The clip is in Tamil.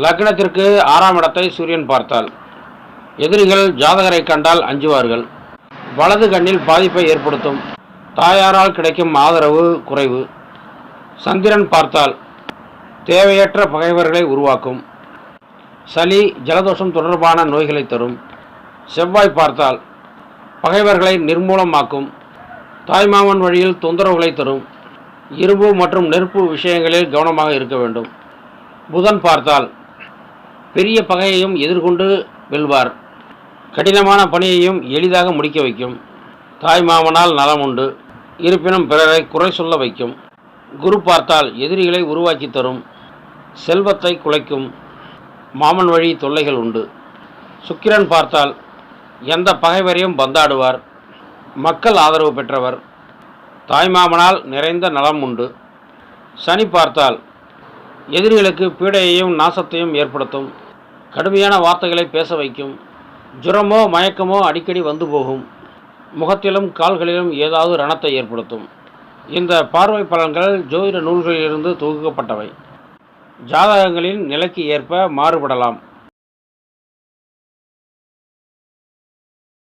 லக்னத்திற்கு ஆறாம் இடத்தை சூரியன் பார்த்தால். எதிரிகள் ஜாதகரை கண்டால் அஞ்சுவார்கள். வலது கண்ணில் பாதிப்பை ஏற்படுத்தும். தாயாரால் கிடைக்கும் ஆதரவு குறைவு. சந்திரன் பார்த்தால் தேவையற்ற பகைவர்களை உருவாக்கும். சளி ஜலதோஷம் தொடர்பான நோய்களை தரும். செவ்வாய் பார்த்தால் பகைவர்களை நிர்மூலமாக்கும். தாய்மாமன் வழியில் தொந்தரவுகளை தரும். இரும்பு மற்றும் நெருப்பு விஷயங்களில் கவனமாக இருக்க வேண்டும். புதன் பார்த்தால் பெரிய பகையையும் எதிர்கொண்டு வெல்வார். கடினமான பணியையும் எளிதாக முடிக்க வைக்கும். தாய் மாமனால் நலம் உண்டு. இருப்பினும் பிறரை குறை சொல்ல வைக்கும். குரு பார்த்தால் எதிரிகளை உருவாக்கி தரும். செல்வத்தை குலைக்கும். மாமன் வழி தொல்லைகள் உண்டு. சுக்கிரன் பார்த்தால் எந்த பகைவரையும் பந்தாடுவார். மக்கள் ஆதரவு பெற்றவர். தாய்மாமனால் நிறைந்த நலம் உண்டு. சனி பார்த்தால் எதிரிகளுக்கு பீடையையும் நாசத்தையும் ஏற்படுத்தும். கடுமையான வார்த்தைகளை பேச வைக்கும். ஜுரமோ மயக்கமோ அடிக்கடி வந்து போகும். முகத்திலும் கால்களிலும் ஏதாவது ரணத்தை ஏற்படுத்தும். இந்த பார்வை பலன்கள் ஜோதிட நூல்களிலிருந்து தொகுக்கப்பட்டவை. ஜாதகங்களின் நிலைக்கு ஏற்ப மாறுபடலாம்.